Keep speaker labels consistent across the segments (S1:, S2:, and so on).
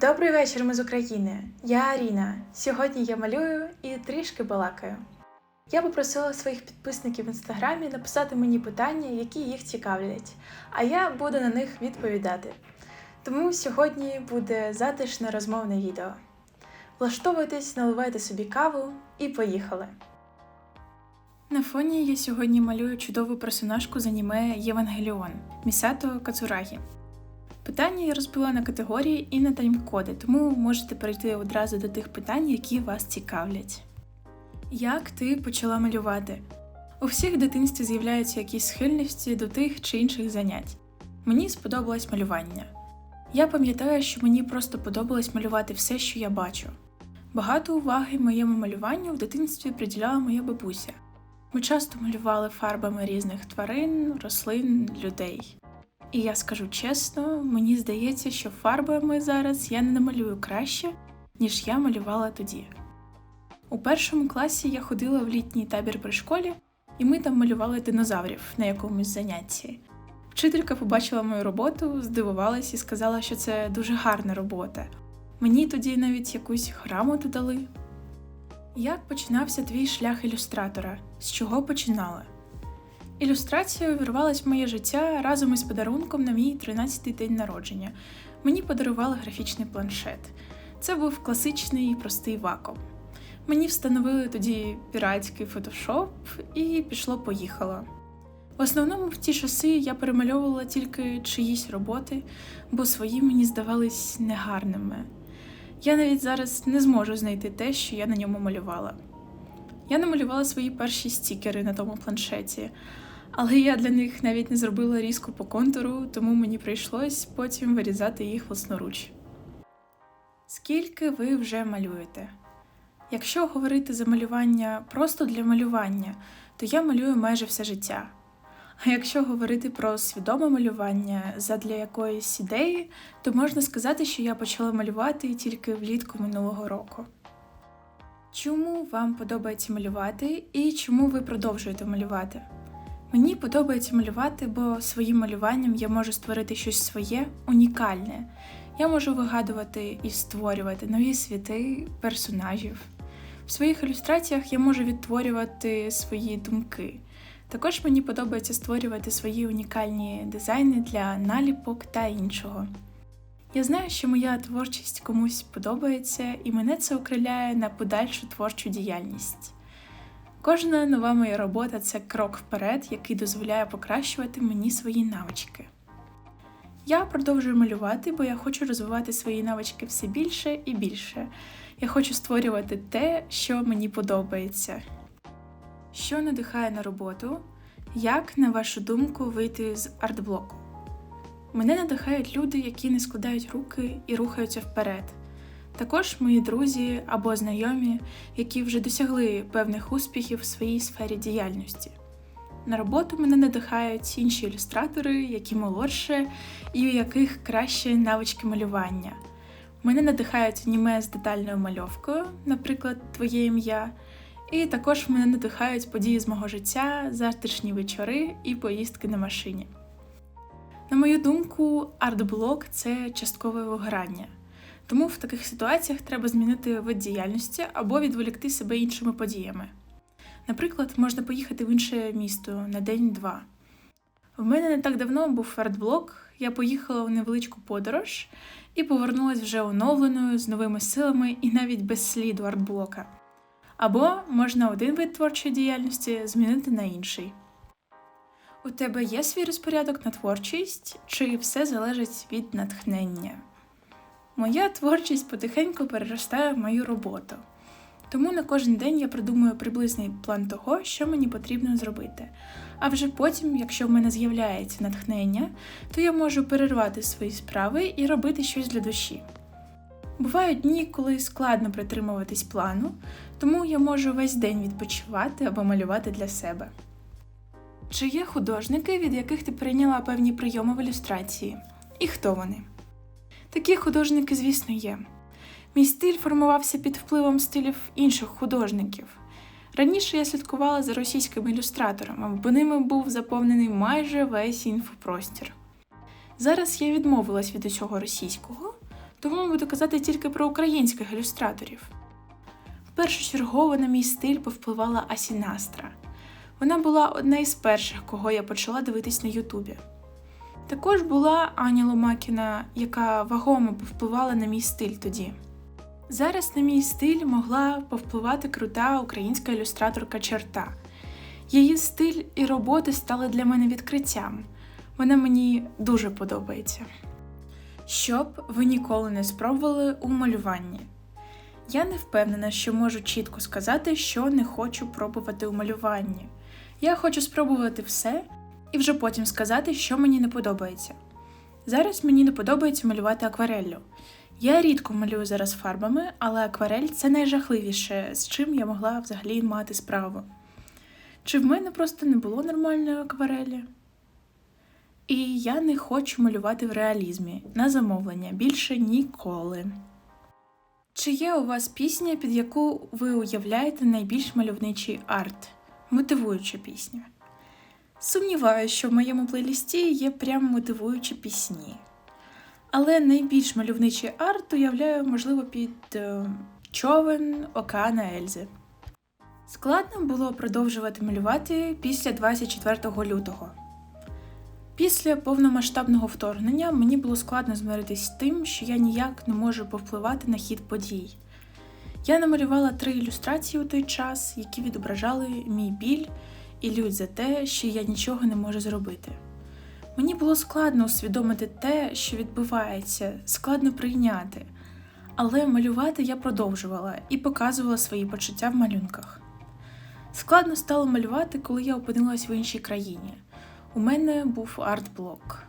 S1: Добрий вечір, ми з України. Я Аріна. Сьогодні я малюю і трішки балакаю. Я попросила своїх підписників в інстаграмі написати мені питання, які їх цікавлять, а я буду на них відповідати. Тому сьогодні буде затишне розмовне відео. Влаштовуйтесь, наливайте собі каву і поїхали. На фоні я сьогодні малюю чудову персонажку з аніме Євангеліон Місато Кацурагі. Питання я розбила на категорії і на таймкоди, тому можете перейти одразу до тих питань, які вас цікавлять. Як ти почала малювати? У всіх в дитинстві з'являються якісь схильності до тих чи інших занять. Мені сподобалось малювання. Я пам'ятаю, що мені просто подобалось малювати все, що я бачу. Багато уваги моєму малюванню в дитинстві приділяла моя бабуся. Ми часто малювали фарбами різних тварин, рослин, людей. І я скажу чесно, мені здається, що фарбами зараз я не намалюю краще, ніж я малювала тоді. У першому класі я ходила в літній табір при школі, і ми там малювали динозаврів на якомусь занятті. Вчителька побачила мою роботу, здивувалась і сказала, що це дуже гарна робота. Мені тоді навіть якусь грамоту дали. Як починався твій шлях ілюстратора? З чого починала? Ілюстрація увірвалась в моє життя разом із подарунком на мій 13-й день народження. Мені подарували графічний планшет. Це був класичний і простий вакуум. Мені встановили тоді піратський фотошоп і пішло-поїхало. В основному в ті часи я перемальовувала тільки чиїсь роботи, бо свої мені здавались негарними. Я навіть зараз не зможу знайти те, що я на ньому малювала. Я намалювала свої перші стікери на тому планшеті, але я для них навіть не зробила різку по контуру, тому мені прийшлось потім вирізати їх власноруч. Скільки ви вже малюєте? Якщо говорити за малювання просто для малювання, то я малюю майже все життя. А якщо говорити про свідоме малювання задля якоїсь ідеї, то можна сказати, що я почала малювати тільки влітку минулого року. Чому вам подобається малювати і чому ви продовжуєте малювати? Мені подобається малювати, бо своїм малюванням я можу створити щось своє, унікальне. Я можу вигадувати і створювати нові світи, персонажів. В своїх ілюстраціях я можу відтворювати свої думки. Також мені подобається створювати свої унікальні дизайни для наліпок та іншого. Я знаю, що моя творчість комусь подобається, і мене це окриляє на подальшу творчу діяльність. Кожна нова моя робота це крок вперед, який дозволяє покращувати мені свої навички. Я продовжую малювати, бо я хочу розвивати свої навички все більше і більше. Я хочу створювати те, що мені подобається. Що надихає на роботу? Як, на вашу думку, вийти з артблоку? Мене надихають люди, які не складають руки і рухаються вперед. Також мої друзі або знайомі, які вже досягли певних успіхів в своїй сфері діяльності. На роботу мене надихають інші ілюстратори, які молодше і у яких краще навички малювання. Мене надихають аніме з детальною мальовкою, наприклад, Твоє ім'я. І також мене надихають події з мого життя, затишні вечори і поїздки на машині. На мою думку, артблок це часткове вигорання. Тому в таких ситуаціях треба змінити вид діяльності або відволікти себе іншими подіями. Наприклад, можна поїхати в інше місто на день-два. В мене не так давно був артблок, я поїхала в невеличку подорож і повернулася вже оновленою з новими силами і навіть без сліду артблока. Або можна один вид творчої діяльності змінити на інший. У тебе є свій розпорядок на творчість, чи все залежить від натхнення? Моя творчість потихеньку переростає в мою роботу. Тому на кожен день я придумую приблизний план того, що мені потрібно зробити. А вже потім, якщо в мене з'являється натхнення, то я можу перервати свої справи і робити щось для душі. Бувають дні, коли складно притримуватись плану, тому я можу весь день відпочивати або малювати для себе. Чи є художники, від яких ти прийняла певні прийоми в ілюстрації? І хто вони? Такі художники, звісно, є. Мій стиль формувався під впливом стилів інших художників. Раніше я слідкувала за російськими ілюстраторами, бо ними був заповнений майже весь інфопростір. Зараз я відмовилась від усього російського, тому буду казати тільки про українських ілюстраторів. Першочергово на мій стиль повпливала Асі Настра. Вона була одна із перших, кого я почала дивитись на Ютубі. Також була Аня Ломакіна, яка вагомо повпливала на мій стиль тоді. Зараз на мій стиль могла повпливати крута українська ілюстраторка черта. Її стиль і роботи стали для мене відкриттям. Вона мені дуже подобається. Щоб ви ніколи не спробували у малюванні. Я не впевнена, що можу чітко сказати, що не хочу пробувати у малюванні. Я хочу спробувати все і вже потім сказати, що мені не подобається. Зараз мені не подобається малювати аквареллю. Я рідко малюю зараз фарбами, але акварель це найжахливіше, з чим я могла взагалі мати справу. Чи в мене просто не було нормальної акварелі? І я не хочу малювати в реалізмі на замовлення більше ніколи. Чи є у вас пісня, під яку ви уявляєте найбільш мальовничий арт, мотивуюча пісня? Сумніваюся, що в моєму плейлісті є прям мотивуючі пісні. Але найбільш мальовничий арт уявляю, можливо, під е, човен Океана Ельзи. Складно було продовжувати малювати після 24 лютого. Після повномасштабного вторгнення мені було складно змиритись з тим, що я ніяк не можу повпливати на хід подій. Я намалювала три ілюстрації у той час, які відображали мій біль і лють за те, що я нічого не можу зробити. Мені було складно усвідомити те, що відбувається, складно прийняти, але малювати я продовжувала і показувала свої почуття в малюнках. Складно стало малювати, коли я опинилась в іншій країні. У мене був арт-блок.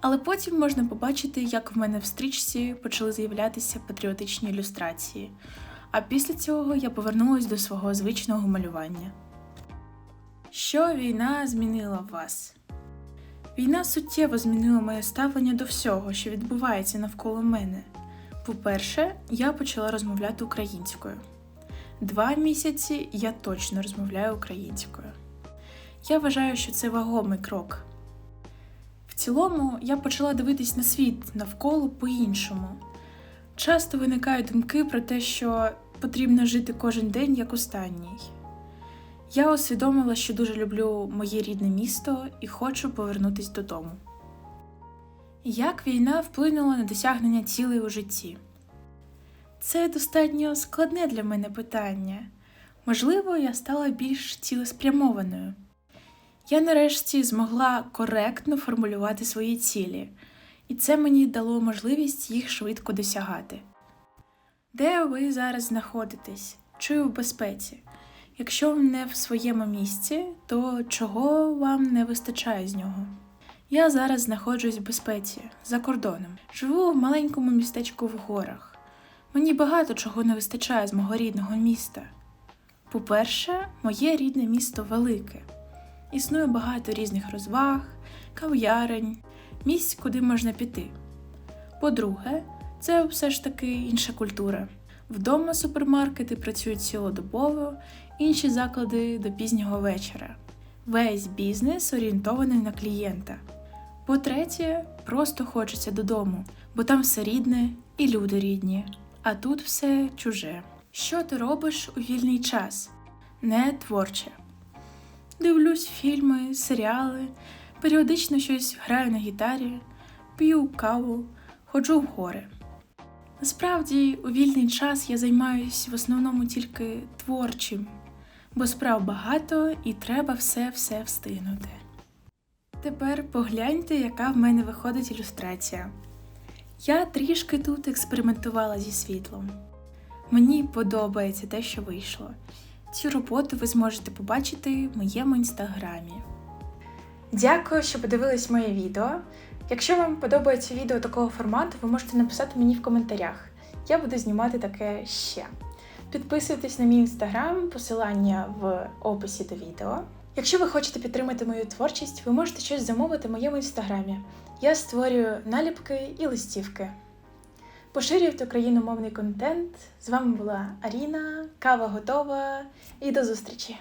S1: Але потім можна побачити, як в мене в стрічці почали з'являтися патріотичні ілюстрації, а після цього я повернулася до свого звичного малювання. Що війна змінила вас? Війна суттєво змінила моє ставлення до всього, що відбувається навколо мене. По-перше, я почала розмовляти українською. Два місяці я точно розмовляю українською. Я вважаю, що це вагомий крок. В цілому, я почала дивитись на світ навколо по-іншому. Часто виникають думки про те, що потрібно жити кожен день як останній. Я усвідомила, що дуже люблю моє рідне місто і хочу повернутися додому. Як війна вплинула на досягнення цілей у житті? Це достатньо складне для мене питання. Можливо, я стала більш цілеспрямованою. Я нарешті змогла коректно формулювати свої цілі, і це мені дало можливість їх швидко досягати. Де ви зараз знаходитесь? Чи в безпеці? Якщо ви не в своєму місці, то чого вам не вистачає з нього? Я зараз знаходжусь в безпеці за кордоном. Живу в маленькому містечку в горах. Мені багато чого не вистачає з мого рідного міста. По-перше, моє рідне місто велике. Існує багато різних розваг, кав'ярень, місць, куди можна піти. По-друге, це все ж таки інша культура. Вдома супермаркети працюють цілодобово, інші заклади до пізнього вечора. Весь бізнес орієнтований на клієнта. По-третє, просто хочеться додому, бо там все рідне і люди рідні, а тут все чуже. Що ти робиш у вільний час? Не творче. Дивлюсь фільми, серіали, періодично щось граю на гітарі, п'ю каву, ходжу в гори. Насправді, у вільний час я займаюся в основному тільки творчим, бо справ багато і треба все-все встигнути. Тепер погляньте, яка в мене виходить ілюстрація. Я трішки тут експериментувала зі світлом. Мені подобається те, що вийшло. Цю роботу ви зможете побачити в моєму інстаграмі. Дякую, що подивились моє відео. Якщо вам подобається відео такого формату, ви можете написати мені в коментарях. Я буду знімати таке ще. Підписуйтесь на мій інстаграм, посилання в описі до відео. Якщо ви хочете підтримати мою творчість, ви можете щось замовити в моєму інстаграмі. Я створюю наліпки і листівки. Поширюйте україномовний контент. З вами була Аріна, кава готова і до зустрічі!